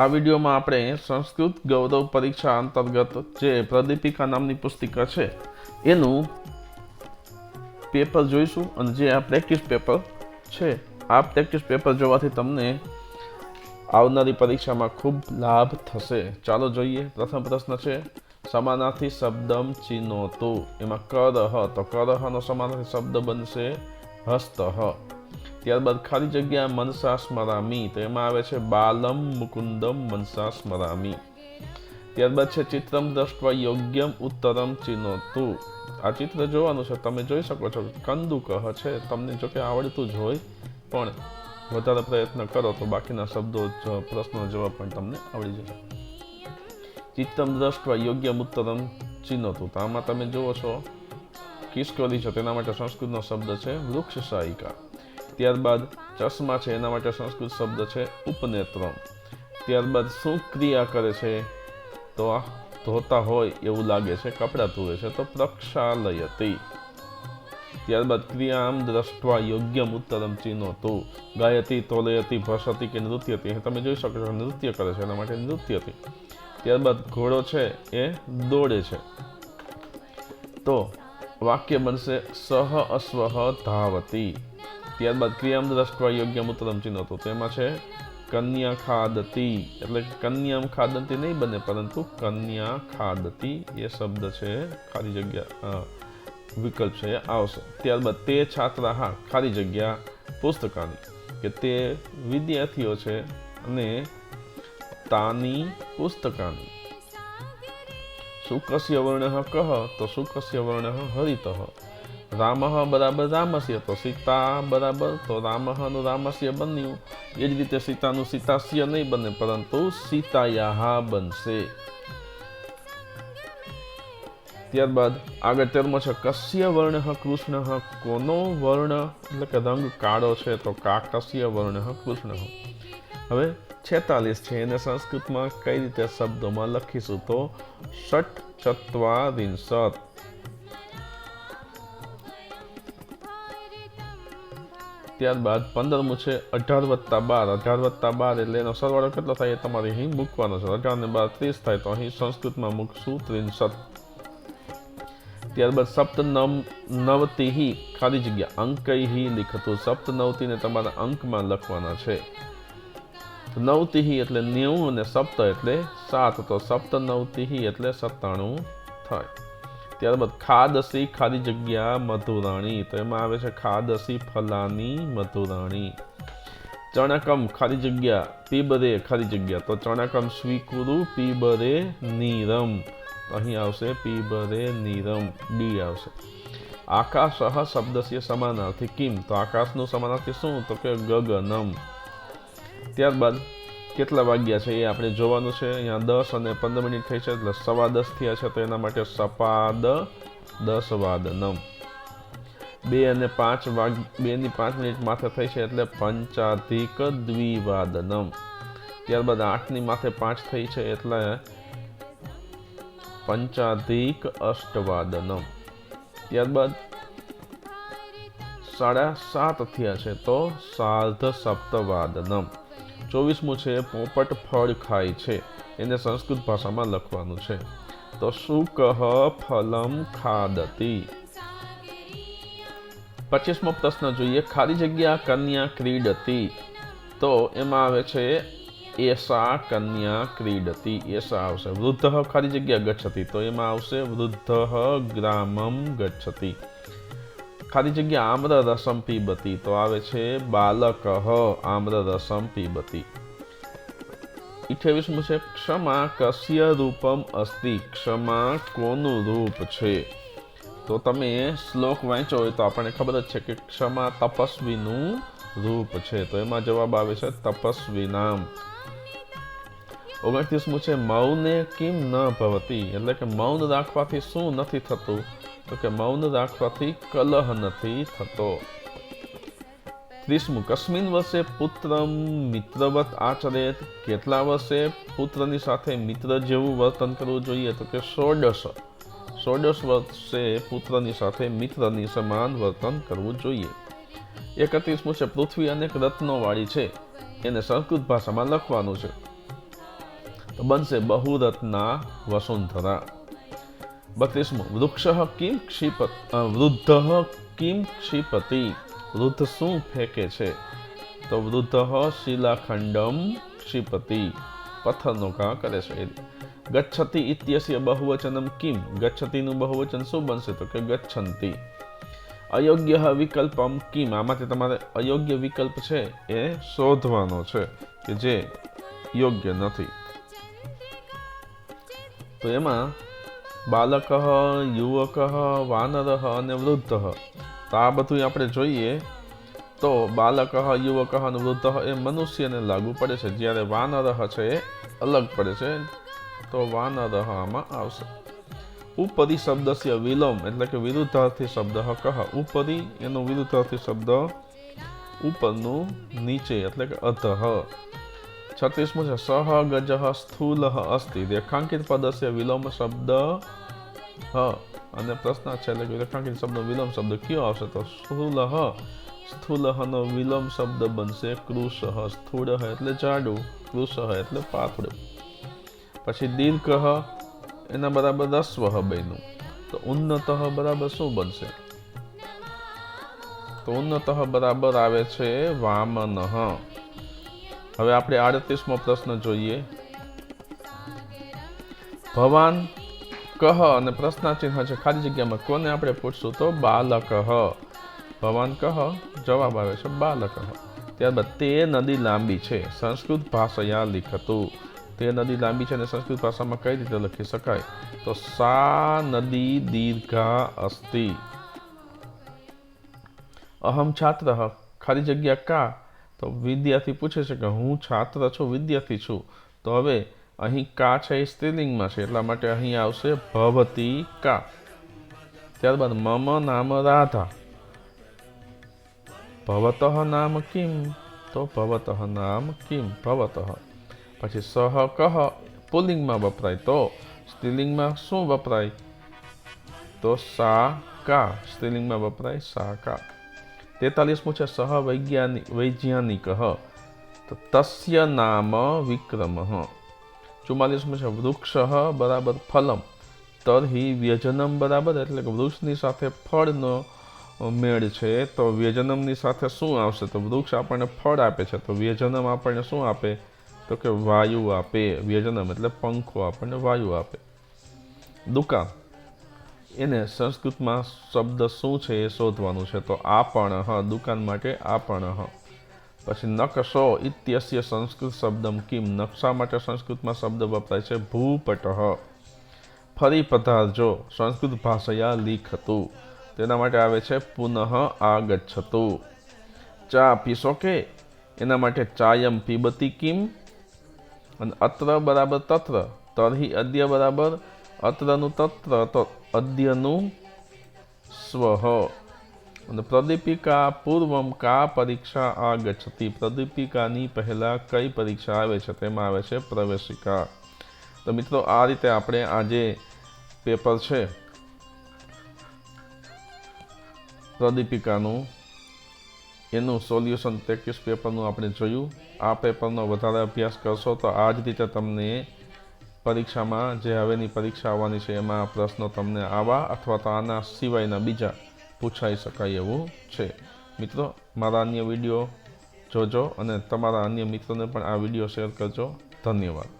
આ વિડીયોમાં આપણે સંસ્કૃત ગૌરવ પરીક્ષા અંતર્ગત જે પ્રદીપિકા નામની પુસ્તિકા છે, એનું પેપર જોઈશું અને જે આ પ્રેક્ટિસ પેપર છે, આ પ્રેક્ટિસ પેપર જોવાથી તમને આવનારી પરીક્ષામાં ખૂબ લાભ થશે. ચાલો જોઈએ. પ્રથમ પ્રશ્ન છે, સમાનાર્થી શબ્દમ ચિનોતો એમાં કરહ, તો કરહનો સમાનાર્થી શબ્દ બનશે હસ્તઃ. ત્યારબાદ ખાલી જગ્યા મનસા સ્મરામી, તો એમાં આવે છે બાલમ મુકુંદમ મનસા સ્મરામી. ત્યારબાદ છે ચિત્રમ દ્રષ્ટવા યોગ્યમ ઉત્તરમ ચિનોતુ. આ ચિત્ર જોવાનું છે, તમે જોઈ શકો છો કંદુકહ છે, તમને જો કે આવડતું જ હોય, પણ વધારે પ્રયત્ન કરો તો બાકીના શબ્દો પ્રશ્નો જવાબ પણ તમને આવડી જશે. ચિત્તમ દ્રષ્ટવા યોગ્ય ઉત્તરમ ચિનોતુ. તો આમાં તમે જુઓ છો કિસ્કોલી છે, તેના માટે સંસ્કૃતનો શબ્દ છે વૃક્ષ સાયિકા ત્યારબાદ ચશ્મા છે, એના માટે સંસ્કૃત શબ્દ છે ઉપનેત્રમ. ત્યારબાદ શું ક્રિયા કરે છે? તો આ ધોતા હોય એવું લાગે છે, કપડાં ધોવે છે, તો પ્રક્ષાલયતી. ત્યારબાદ ક્રિયામ દ્રષ્ટવા યોગ્યમ ઉત્તરમ ચિહ્નો હતું ગાયતી, તોલયતી, ભસતી કે નૃત્યતી. એ તમે જોઈ શકો છો, નૃત્ય કરે છે, એના માટે નૃત્યતી. ત્યારબાદ ઘોડો છે, એ દોડે છે. તો વાક્ય બનશે, સહ અશ્વ ધાવતી. ત્યારબાદ ક્રિયામ દ્રષ્ટવા યોગ્ય ઉત્તરમ ચિહ્ન. હતું તેમાં છે, કન્યા ખાદતી. એટલે કન્યામ ખાદતી નહીં બને, પરંતુ કન્યા ખાદતી એ શબ્દ છે, ખાલી જગ્યા વિકલ્પ છે આવશે. ત્યારબાદ તે છાત્રા, હા, ખાલી જગ્યા, પુસ્તકાની. કે તે વિદ્યાર્થીઓ છે અને તાની પુસ્તકાની. શુકસ્ય વર્ણ કહ, તો શુકસ્ય વર્ણ હરિત. રામ બરાબર રામસ્ય તો સીતા બરાબર, તો રામનું રામસ્ય બન્યું. એ જ રીતે સીતાનું સીતાસ્ય નહીં બને, પરંતુ સીતાયાહા બનશે. ત્યારબાદ આગળ તેરમો છે, કસ્ય વર્ણ કૃષ્ણ, કોનો વર્ણ? એટલે કે રંગ કાળો છે, તો કાકસ્ય વર્ણ કૃષ્ણ. હવે છેતાલીસ છે, એને સંસ્કૃતમાં કઈ રીતે શબ્દોમાં લખીશું તો ષટ ચત્વારિંશત. ત્યારબાદ પંદરમું છે અઢાર વત્તા બાર. અઢાર વત્તા બાર એટલે એનો સરવાળો કેટલો થાય એ તમારે અહીં મૂકવાનો છે. અઢાર ને બાર ત્રીસ થાય તો અહીં સંસ્કૃતમાં મૂકશું ત્રિંશત. ત્યારબાદ સપ્ત નવ નવતિહી, ખાલી જગ્યા, અંકહી સપ્ત નવતીને તમારા અંકમાં લખવાના છે. નવતિહી એટલે નેવું અને સપ્ત એટલે સાત. તો સપ્ત નવતિહી એટલે સત્તાણું થાય. ત્યારબાદ ખાદસી ખાલી જગ્યા મધુરાણી. તો એમાં આવે છે ખાદસી ફલાની મધુરાણી. ચણકમ ખાલી જગ્યા પીબરે ખાલી જગ્યા. તો ચણકમ સ્વીકુરુ પીબરે નીરમ. અહીં આવશે પીબરે નીરમ, ડી આવશે. આકાશ શબ્દસ્ય સમાનાર્થી કિમ. તો આકાશનું સમાનાર્થી શું? તો કે ગગનમ. ત્યારબાદ કેટલા વાગ્યા છે એ આપણે જોવાનું છે. અહીંયા દસ અને પંદર મિનિટ થઈ છે, એટલે સવા દસ થયા છે, તો એના માટે સપાદ દસ વાદનમ. બે અને પાંચ વાગ, બે ની પાંચ મિનિટ માથે થઈ છે, એટલે પંચાધિક દ્વિવાદનમ. ત્યારબાદ આઠની માથે પાંચ થઈ છે, એટલે પંચાધિક અષ્ટવાદનમ. ત્યારબાદ સાડા સાત થયા છે, તો સાર્ધ સપ્તવાદનમ. ચોવીસમું છે, પોપટ ફળ ખાય છે. એને સંસ્કૃત ભાષામાં લખવાનું છે. તો શુકહ ફલમ ખાદતી? પચીસમો પ્રશ્ન જોઈએ, ખાલી જગ્યા કન્યા ક્રીડતી? તો એમાં આવે છે, એસા કન્યા ક્રીડતી. એસા આવશે વૃદ્ધ ખાલી જગ્યા ગચ્છતી. તો એમાં આવશે વૃદ્ધ ગ્રામમ ગચ્છતી. ખાલી જગ્યા આમ્ર રસમ પીબતી તો આવે છે બાલક આમ્ર રસમ પીબતી. અઠ્યાવીસમું છે, ક્ષમા કસ્ય રૂપમ અસ્તિ, ક્ષમા કોનું રૂપ છે? તો તમે શ્લોક વાંચો હોય તો આપણને ખબર જ છે કે ક્ષમા તપસ્વીનું રૂપ છે. તો એમાં જવાબ આવે છે તપસ્વી નામ. ઓગણત્રીસમું છે, મૌને કેમ ન ભવતી? એટલે કે મૌન રાખવાથી શું નથી થતું? તો કે મૌન રાખવાથી કલહ નથી થતો. ત્રીસમું કસ્મિન વર્ષે પુત્રમ મિત્રવત આચરેત. કેટલા વર્ષે પુત્રની સાથે મિત્ર જેવું વર્તન કરવું જોઈએ? તો કે ષોડશ. ષોડશ વર્ષે પુત્રની સાથે મિત્રની સમાન વર્તન કરવું જોઈએ. એકત્રીસમું છે, પૃથ્વી અનેક રત્નોવાળી છે. એને સંસ્કૃત ભાષામાં લખવાનું છે. બનશે બહુરત્ના વસુંધરા બત્રીસમો વૃક્ષ કિમ ક્ષિપ વૃદ્ધ કિમ ક્ષિપતિ વૃદ્ધ શું ફેંકે છે તો વૃદ્ધ શિલાખંડમ ક્ષિપતિ પથ્થરનો ઘા કરે છે ગચ્છતિ ઇત્યસ્ય બહુવચનમ કિમ ગચ્છતિનું બહુવચન શું બનશે તો કે ગચ્છંતી અયોગ્ય વિકલ્પમ કિમ આમાંથી તમારે અયોગ્ય વિકલ્પ છે એ શોધવાનો છે કે જે યોગ્ય નથી તો એમાં બાલક, યુવક, વાનર અને વૃદ્ધ. તો આ બધું આપણે જોઈએ તો બાલક, યુવક અને વૃદ્ધ એ મનુષ્યને લાગુ પડે છે. જ્યારે વાનર છે એ અલગ પડે છે. તો વાનર આમાં આવશે. ઉપરી શબ્દસ્ય વિલોમ એટલે કે વિરુદ્ધાર્થી શબ્દ કહ. ઉપરી એનો વિરુદ્ધાર્થી શબ્દ ઉપરનું નીચે, એટલે કે અધઃ. છત્રીસમું છે સહ ગજ સ્થૂલ અસ્તિ. રેખાંકિત પદસ્ય વિલોમ શબ્દ, હ, અને પ્રશ્ન છે એટલે રેખાંકિત શબ્દનો વિલોમ શબ્દ કયો આવશે? તો સ્થૂલ. સ્થૂલ નો વિલોમ શબ્દ બનશે કૃષ સ્થૂળ એટલે જાડું કૃષ એટલે પાતળું. પછી દીર્ઘ, એના બરાબર રસ્વ બન્યું. તો ઉન્નત બરાબર શું બનશે? તો ઉન્નત બરાબર આવે છે વામન. હવે આપણે આડત્રીસમો પ્રશ્ન જોઈએ. ભવાન કહ અને પ્રશ્નાચિહ્ન છે. ખાલી જગ્યામાં કોને આપણે પૂછશું તો બાલક ભવાન કહ, જવાબ આવે છે બાલક ત્યારબાદ તે નદી લાંબી છે. સંસ્કૃત ભાષાયા લિખતું. તે નદી લાંબી છે અને સંસ્કૃત ભાષામાં કઈ રીતે લખી શકાય? તો સા નદી દીર્ઘા અસ્તિ. અહમ છાત્ર. ખાલી જગ્યા કા? તો વિદ્યાર્થી પૂછે છે કે હું છાત્ર છું, વિદ્યાર્થી છું. તો હવે અહીં કા છે એ સ્ત્રીલિંગમાં છે, એટલા માટે અહીં આવશે ભવતી કા. ત્યારબાદ મમ નામ રાધા. ભવતઃ નામ કિમ? તો ભવતઃ નામ કિમ? ભવતઃ. પછી સહ કહ પુલિંગમાં વપરાય. તો સ્ત્રીલિંગમાં શું વપરાય? તો સા કા. સ્ત્રીલિંગમાં વપરાય સા કા. તેતાલીસમું છે સહ વૈજ્ઞાનિક. વૈજ્ઞાનિક તસ્ય નામ વિક્રમ. ચુમ્માલીસમું છે વૃક્ષ બરાબર ફલમ. તરહી વ્યજનમ બરાબર, એટલે કે વૃક્ષની સાથે ફળનો મેળ છે. તો વ્યજનમની સાથે શું આવશે? તો વૃક્ષ આપણને ફળ આપે છે. તો વ્યજનમ આપણને શું આપે? તો કે વાયુ આપે. વ્યજનમ એટલે પંખો આપણને વાયુ આપે. દુકાન. એને સંસ્કૃતમાં શબ્દ શું છે એ શોધવાનું છે. તો આપણ હ, દુકાન માટે આપણ હ. પછી નકશો ઇત્યસ્ય સંસ્કૃત શબ્દમ કિમ. નકશા માટે સંસ્કૃતમાં શબ્દ વપરાય છે ભૂપટ ફરી પધારજો, સંસ્કૃત ભાષાયા લીખતું. તેના માટે આવે છે પુનઃ આગચ્છતું. ચા પીશો કે? એના માટે ચાયમ પીબતી કિમ? અને અત્ર બરાબર તત્ર, તરહી અદ્ય બરાબર અત્રનું તત્ર તો અદ્યનું સ્વ અને પ્રદીપિકા પૂર્વમ કા પરીક્ષા આગચ્છતી પ્રદીપિકાની પહેલાં કઈ પરીક્ષા આવે છે તેમાં આવે છે પ્રવેશિકા તો મિત્રો આ રીતે આપણે આજે પેપર છે પ્રદીપિકાનું. એનું સોલ્યુશન પ્રેક્ટિસ પેપરનું આપણે જોયું. આ પેપરનો વધારે અભ્યાસ કરશો તો આ જ રીતે તમને પરીક્ષામાં જે હવેની પરીક્ષા આવવાની છે, એમાં પ્રશ્નો તમને આવા અથવા તો આના સિવાયના બીજા પૂછાઈ શકાય એવું છે. મિત્રો, મારા અન્ય વીડિયો જોજો અને તમારા અન્ય મિત્રોને પણ આ વીડિયો શેર કરજો. ધન્યવાદ.